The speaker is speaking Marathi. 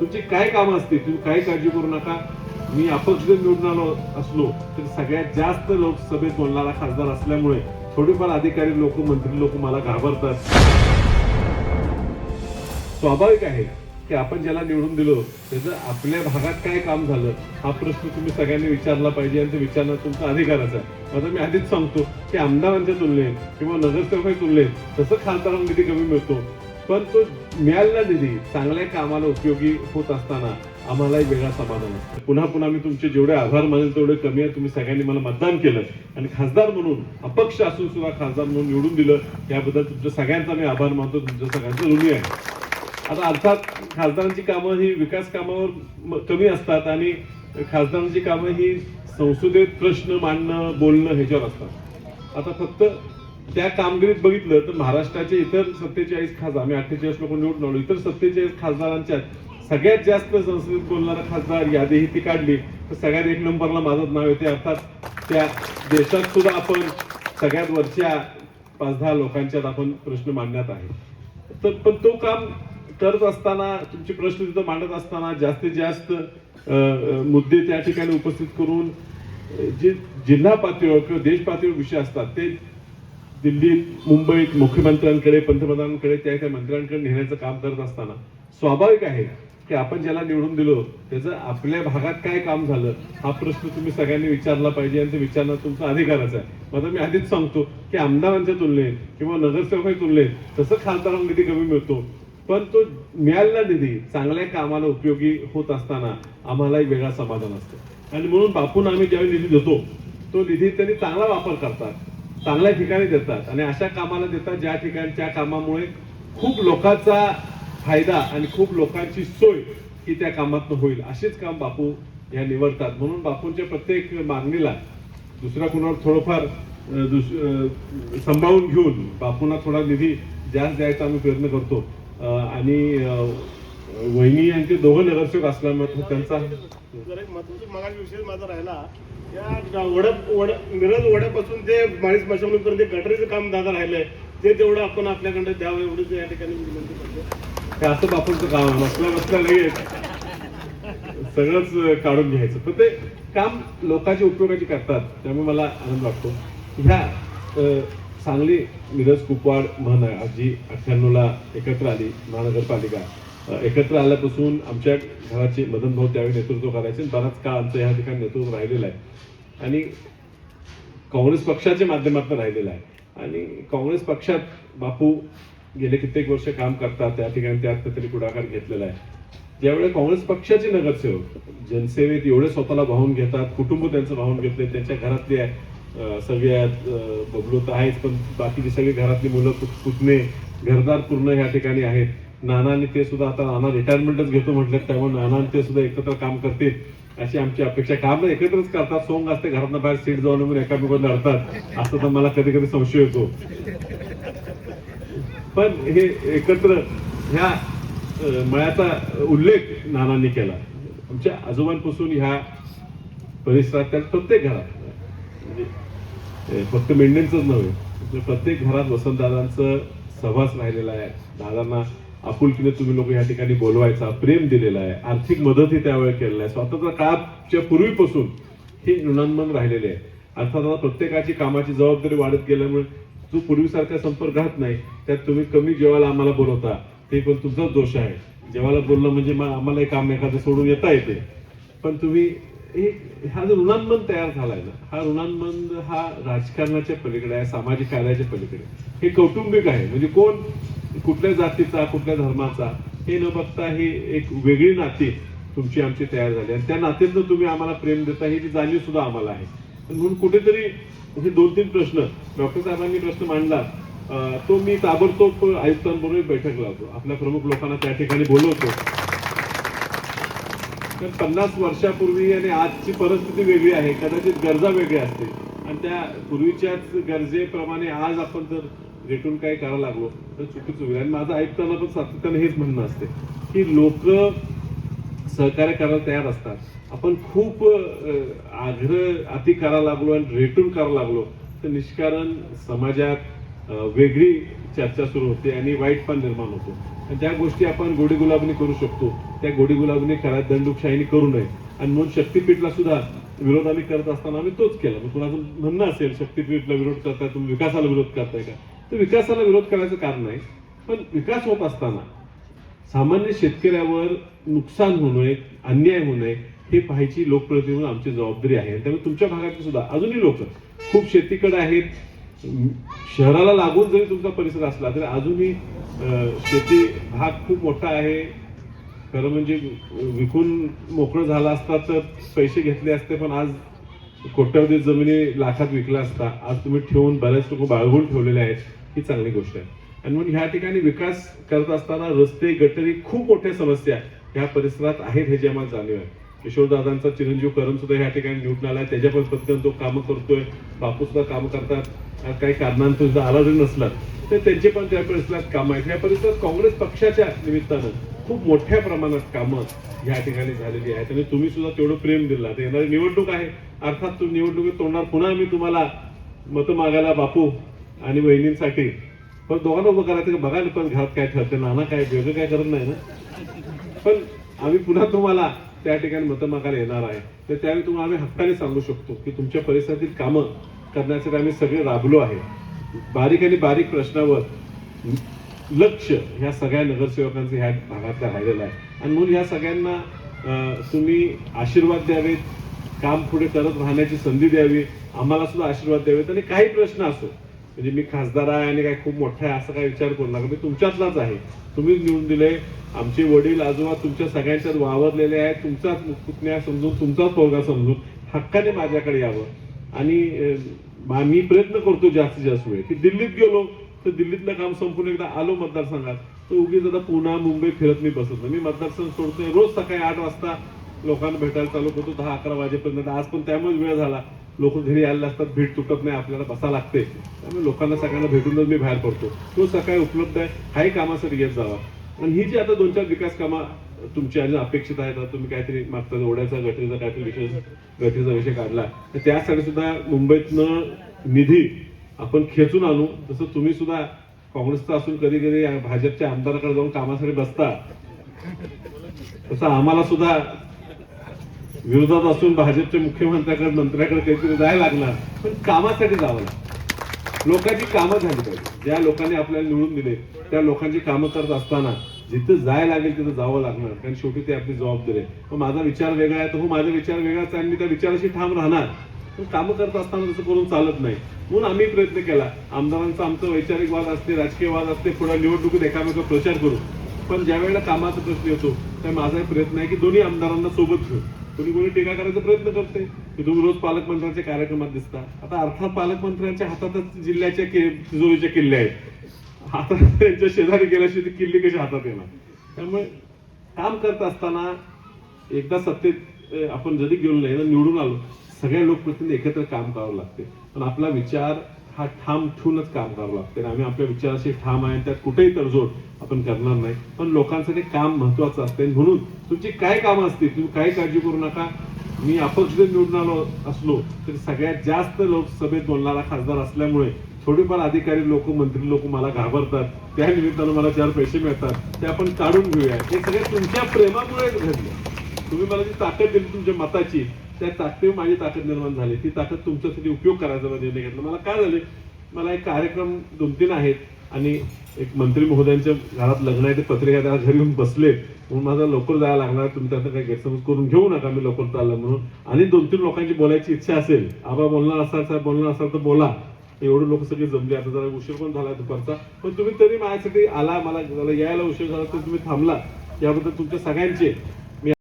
तुमची काय कामं असतील तुम्ही काही काळजी करू नका. मी अपक्ष निवडून आलो असलो तरी सगळ्यात जास्त लोकसभेत बोलणारा खासदार असल्यामुळे थोडेफार अधिकारी लोक मंत्री लोक मला घाबरतात. स्वाभाविक आहे की आपण ज्याला निवडून दिलो त्याचं आपल्या भागात काय काम झालं हा प्रश्न तुम्ही सगळ्यांनी विचारला पाहिजे आणि ते विचारणं तुमचा अधिकारच आहे आता मी आधीच सांगतो की आमदारांच्या तुलनेत किंवा नगरसेवकांच्या तुलनेत तसं खासदारांना निधी कमी मिळतो. पण तो मिळालेला निधी चांगल्या कामाला उपयोगी होत असताना आम्हालाही वेगळा समाधान असतं. पुन्हा पुन्हा मी तुमचे जेवढे आभार मानेल तेवढे कमी आहे. तुम्ही सगळ्यांनी मला मतदान केलं. आणि खासदार म्हणून अपक्ष असून सुद्धा खासदार म्हणून निवडून दिलं याबद्दल तुमच्या सगळ्यांचा मी आभार मानतो. तुमच्या सगळ्यांचं ऋणी आहे. आता अर्थात खासदारांची कामं ही विकास कामावर कमी असतात आणि खासदारांची कामं ही संसदेत प्रश्न मांडणं बोलणं ह्याच्यावर असतात. आता फक्त त्या कामगिरीत बघितलं तर महाराष्ट्राचे इतर सत्तेचाळीस खासदार आम्ही अठ्ठेचाळीस लोक निवडून आलो. इतर सत्तेचाळीस खासदारांच्या सगळ्यात जास्त संस्कृत बोलणारा खासदार यादी ही ती काढली. तर सगळ्यात एक नंबरला माझंच नाव येते. अर्थात त्या देशात सुद्धा आपण सगळ्यात वरच्या पाच दहा लोकांच्यात आपण प्रश्न मांडण्यात आहे. तर पण तो काम करत असताना तुमचे प्रश्न तिथं मांडत असताना जास्तीत जास्त मुद्दे त्या ठिकाणी उपस्थित करून जे जिल्हा पातळीवर किंवा देश पातळीवर विषय असतात ते दिल्लीत मुंबईत मुख्यमंत्र्यांकडे पंतप्रधानांकडे त्या त्या मंत्र्यांकडे नेण्याचं काम करत असताना स्वाभाविक आहे की आपण ज्याला निवडून दिलो त्याचं आपल्या भागात काय काम झालं हा प्रश्न तुम्ही सगळ्यांनी विचारला पाहिजे आणि ते विचारणं तुमचा अधिकारच आहे. आता मी आधीच सांगतो की आमदारांच्या तुलनेत किंवा नगरसेवकांच्या तुलनेत तसं खासदारांना निधी कमी मिळतो. पण तो मिळालेला निधी चांगल्या कामाला उपयोगी होत असताना आम्हालाही वेगळा समाधान असतं. आणि म्हणून बापून आम्ही ज्यावेळी निधी देतो तो निधी त्यांनी चांगला वापर करतात. चांगल्या ठिकाणी देतात आणि अशा कामाला देतात ज्या ठिकाणी त्या कामामुळे खूप लोकांचा फायदा आणि खूप लोकांची सोय ही त्या कामातनं होईल. असेच काम बापू या निवडतात. म्हणून बापूंच्या प्रत्येक मागणीला दुसऱ्या कुणावर थोडंफार दुस- सांभाळून घेऊन बापूंना थोडा निधी जास्त द्यायचा आम्ही प्रयत्न करतो. आणि वहिनी यांचे दोघं नगरसेवक असल्यामुळे त्यांचा जर एक महत्त्वाचा मागाचा विषय माझा राहिला या वड्या वड मिरज वड्यापासून ते माळीस मशापर्यंत ते गटरीचं काम दादा राहिलंय ते तेवढं आपण आपल्याकडे द्यावं एवढंच या ठिकाणी मी विनंती करतो. हे असं बापूंचं काम आहे बसल्या बसल्या लगेच सगळंच काढून घ्यायचं. पण ते काम लोकांच्या उपयोगाची करतात त्यामुळे मला आनंद वाटतो. ह्या अं, सांगली मिरज कुपवाड म्हण आहे जी अठ्ठ्याण्णवला एकत्र आली महानगरपालिका. एकत्र आल्यापासून आमच्या घराचे मदन भाऊ त्यावेळी नेतृत्व करायचे बराच काळ आमचं ह्या ठिकाणी नेतृत्व राहिलेलं आहे. आणि काँग्रेस पक्षाच्या माध्यमातून राहिलेलं आहे. आणि काँग्रेस पक्षात बापू गेले कित्येक वर्ष काम करतात त्या ठिकाणी त्यात तरी पुढाकार घेतलेला आहे. ज्यावेळी काँग्रेस पक्षाचे नगरसेवक जनसेवेत एवढे स्वतःला वाहून घेतात कुटुंब त्यांचं वाहून घेतले त्यांच्या घरातले सगळ्या सगळे आहेत, बबलू तर आहेच पण बाकीची सगळी घरातली मुलं पुत- पुतणे घरदार पूर्ण ह्या ठिकाणी आहेत. नाना आणि ते सुद्धा आता नाना रिटायरमेंटच घेतो म्हटलं त्यामुळे नाना आणि ते सुद्धा एकत्र काम करतील अशी आमची अपेक्षा काम एकत्रच करतात सोंग असते घरातनं बाहेर सीट जाऊन म्हणून एकामेकांना लढतात. असं तर मला कधी कधी संशय येतो. पण हे एकत्र ह्या मळ्याचा उल्लेख नानांनी केला. आमच्या आजोबांपासून ह्या परिसरातल्या प्रत्येक घरात म्हणजे फक्त मेंढ्यांचंच नव्हे प्रत्येक घरात वसंतदादांचं सहवास राहिलेला आहे. दादांना आपुलकीने तुम्ही लोक या ठिकाणी बोलवायचा प्रेम दिलेला आहे आर्थिक मदतही त्यावेळी केलेला आहे. स्वातंत्र्य काळाच्या पूर्वीपासून हे ऋणांमन राहिलेले आहे. अर्थात आता प्रत्येकाची कामाची जबाबदारी वाढत गेल्यामुळे जो पूर्वीसारखा संपर्क राहत नाही त्यात तुम्ही कमी जेवायला आम्हाला बोलवता ते पण तुमचाच दोष आहे. जेवायला बोलणं म्हणजे मग आम्हाला एक काम एखादं सोडून येता येते. पण तुम्ही हा जो ऋणांमन तयार झालाय ना हा ऋणांमन हा राजकारणाच्या पलीकडे आहे सामाजिक कार्याच्या पलीकडे हे कौटुंबिक आहे. म्हणजे कोण कुठल्या जातीचा कुठल्या धर्माचा हे न बघता ही एक वेगळी नाती तुमची आमची तयार झाली. आणि त्या नात्यातनं तुम्ही आम्हाला प्रेम देता ही जी जाणीव सुद्धा आम्हाला आहे. म्हणून कुठेतरी हे दोन तीन प्रश्न डॉक्टर साहेबांनी प्रश्न मांडला. तो मी ताबडतोब आयुक्तांबरोबर बैठक लावतो. आपल्या प्रमुख लोकांना त्या ठिकाणी बोलवतो. तर पन्नास वर्षापूर्वी आणि आजची परिस्थिती वेगळी आहे. कदाचित गरजा वेगळ्या असतील. आणि त्या पूर्वीच्याच गरजेप्रमाणे आज आपण जर रेटून काय करायला लागलो तर चुकीचं होईल. आणि माझं ऐकताना पण सातत्याने हेच म्हणणं असते की लोक सहकार्य करायला तयार असतात. आपण खूप आग्रह अति करायला लागलो आणि रेटून करायला लागलो तर निष्कारण समाजात वेगळी चर्चा सुरू होते आणि वाईट पण निर्माण होतो. आणि ज्या गोष्टी आपण गोडी गुलाबनी करू शकतो त्या गोडी गुलाबने करा दंडुकशाहीने करू नये. आणि म्हणून शक्तीपीठला सुद्धा विरोध आम्ही करत असताना आम्ही तोच केला. मग कुणाचं म्हणणं असेल शक्तीपीठला विरोध करताय तुम्ही विकासाला विरोध करताय का? तर विकासाला विरोध करायचं कारण नाही पण विकास होत असताना सामान्य शेतकऱ्यावर नुकसान होऊ नये अन्याय होऊ नये हे पाहायची लोकप्रतिनिधी म्हणून आमची जबाबदारी आहे. त्यामुळे तुमच्या भागात सुद्धा अजूनही लोक खूप शेतीकडे आहेत. शहराला लागून जरी तुमचा परिसर असला तरी अजूनही शेती भाग खूप मोठा आहे. खरं म्हणजे विकून मोकळं झाला असता तर पैसे घेतले असते पण आज कोट्यावधी जमिनी लाखात विकला असता. आज तुम्ही ठेवून बऱ्याच लोक बाळगून ठेवलेले आहेत. ही चांगली गोष्ट आहे. आणि म्हणून ह्या ठिकाणी विकास करत असताना रस्ते गटरी खूप मोठ्या समस्या ह्या परिसरात आहेत हे आम्हाला जाणीव आहे. किशोरदादांचा चिरंजीव करण सुद्धा ह्या ठिकाणी निवडून आलाय. त्याच्या पण पद्धतीने तो कामं करतोय. बापू सुद्धा कामं करतात. काही कारणांतून सुद्धा आला जरी नसला. तर त्यांचे पण त्या परिसरात कामं आहेत. या परिसरात काँग्रेस पक्षाच्या निमित्तानं खूप मोठ्या प्रमाणात कामं या ठिकाणी झालेली आहेत. आणि तुम्ही सुद्धा तेवढं प्रेम दिला. तर येणारी निवडणूक आहे. अर्थात तुम्ही निवडणुकीत तोंडणार. पुन्हा मी तुम्हाला मतं मागायला बापू आणि बहिणींसाठी पण दोघांना उभं करायचं बघा ना पण घरात काय ठरते नाना काय वेगळं काय करत नाही ना? पण आम्ही पुन्हा तुम्हाला त्या ठिकाणी मतमागायला येणार आहे. तर त्यावेळी तुम्हाला आम्ही हक्काने सांगू शकतो की तुमच्या परिसरातील कामं करण्यासाठी आम्ही सगळे राबलो आहे. बारीक आणि बारीक प्रश्नावर लक्ष ह्या सगळ्या नगरसेवकांचं ह्या भागातल्या राहिलेलं आहे. आणि म्हणून ह्या सगळ्यांना तुम्ही आशीर्वाद द्यावेत काम पुढे करत राहण्याची संधी द्यावी आम्हाला सुद्धा आशीर्वाद द्यावेत आणि काही प्रश्न असो म्हणजे मी खासदार आहे आणि काय खूप मोठा आहे असं काय विचार करू नका. मी तुमच्यातलाच आहे. तुम्हीच निवडून दिले आमचे वडील आजोबा तुमच्या सगळ्यांच्यात वावरलेले आहेत तुमचाच पुतण्या समजून तुमचाच पोरगा समजून हक्काने माझ्याकडे यावं. आणि मी प्रयत्न करतो जास्तीत जास्त वेळ. की दिल्लीत गेलो तर दिल्लीतलं काम संपून एकदा आलो मतदारसंघात तर उगीच आता पुन्हा मुंबई फिरत मी बसत नाही. मी मतदारसंघ सोडतोय रोज सकाळी आठ वाजता लोकांना भेटायला चालू करतो दहा अकरा वाजेपर्यंत. आज पण त्यामुळे वेळ झाला. लोक घरी आलेले असतात भेट तुटत नाही आपल्याला बसा लागते. त्यामुळे लोकांना सगळ्यांना भेटूनच मी बाहेर पडतो. तो सकाळी उपलब्ध आहे काही कामासाठी येत जावा. आणि ही जी आता दोन चार विकास कामं तुमची अजून अपेक्षित आहेत तुम्ही काहीतरी मागचा ओढ्याचा गटरीचा काहीतरी विषय गटरीचा विषय काढला. तर त्यासाठी सुद्धा मुंबईतनं निधी आपण खेचून आणू. तसं तुम्ही सुद्धा काँग्रेसचा असून कधी कधी भाजपच्या आमदाराकडे जाऊन कामासाठी बसता. तसं आम्हाला सुद्धा विरोधात असून भाजपच्या मुख्यमंत्र्याकडे मंत्र्याकडे काहीतरी जायला लागणार. पण कामासाठी जावं लागतं. लोकांची कामं झाली पाहिजे. ज्या लोकांनी आपल्याला निवडून दिले त्या लोकांची कामं करत असताना जिथं जायला लागेल तिथं जावं लागणार. कारण शेवटी ते आपली जबाबदारी आहे. माझा विचार वेगळा आहे तर हो माझा विचार वेगळाच आहे आणि मी त्या विचाराशी ठाम राहणार. पण कामं करत असताना तसं करून चालत नाही. म्हणून आम्ही प्रयत्न केला. आमदारांचा आमचा वैचारिक वाद असते राजकीय वाद असते पुढे निवडणुकीत एकामेका प्रचार करू. पण ज्या वेळेला कामाचा प्रश्न येतो त्या माझा प्रयत्न आहे की दोन्ही आमदारांना सोबत घेऊ कोणी कोणी टीका करायचा प्रयत्न करते. की तुम्ही रोज पालकमंत्र्यांच्या कार्यक्रमात दिसता. आता अर्थात पालकमंत्र्यांच्या हातातच जिल्ह्याच्या तिजोरीच्या किल्ले आहेत. आता त्यांच्या शेजारी गेल्याशिवाय ती किल्ली कशी हातात येणार? त्यामुळे काम करत असताना एकदा सत्तेत आपण जरी गेलो नाही निवडून आलो सगळ्या लोकप्रतिनिधी एकत्र काम करावं लागते. पण आपला विचार हा ठाम ठेवूनच काम करावं लागते आणि आम्ही आपल्या विचाराशी ठाम आहे त्यात कुठेही तडजोड आपण करणार नाही. पण लोकांसाठी काम महत्वाचं असते. म्हणून तुमची काय कामं असतील तुम्ही काही काळजी करू नका. मी अपक्ष जर निवडून आलो असलो तरी सगळ्यात जास्त लोकसभेत बोलणारा खासदार असल्यामुळे थोडीफार अधिकारी लोक मंत्री लोक मला घाबरतात. त्या निमित्तानं मला चार पैसे मिळतात. ते आपण काढून घेऊया. हे सगळे तुमच्या प्रेमामुळे घडले. तुम्ही मला जी ताकद दिली तुमच्या मताची त्या ताकदीवर माझी ताकद निर्माण झाली. ती ताकद तुमच्यासाठी उपयोग करायचा निर्णय घेतला. मला काय झाले मला एक कार्यक्रम दोन तीन आहेत आणि एक मंत्री महोदयांच्या घरात लग्न आहे ते पत्रिका त्याला घरी येऊन बसले. म्हणून माझा लवकर जायला लागणार तुम्ही त्याचा काही गैरसमज करून घेऊ नका मी लवकर चाललं म्हणून. आणि दोन तीन लोकांची बोलायची इच्छा असेल आबा बोलणार असाल साहेब बोलणार असाल तर बोला. एवढे लोक सगळे जमले. आता जरा उशीर पण झाला दुपारचा. पण तुम्ही तरी माझ्यासाठी आला मला मला यायला उशीर झाला तर तुम्ही थांबला. याबद्दल तुमच्या सगळ्यांचे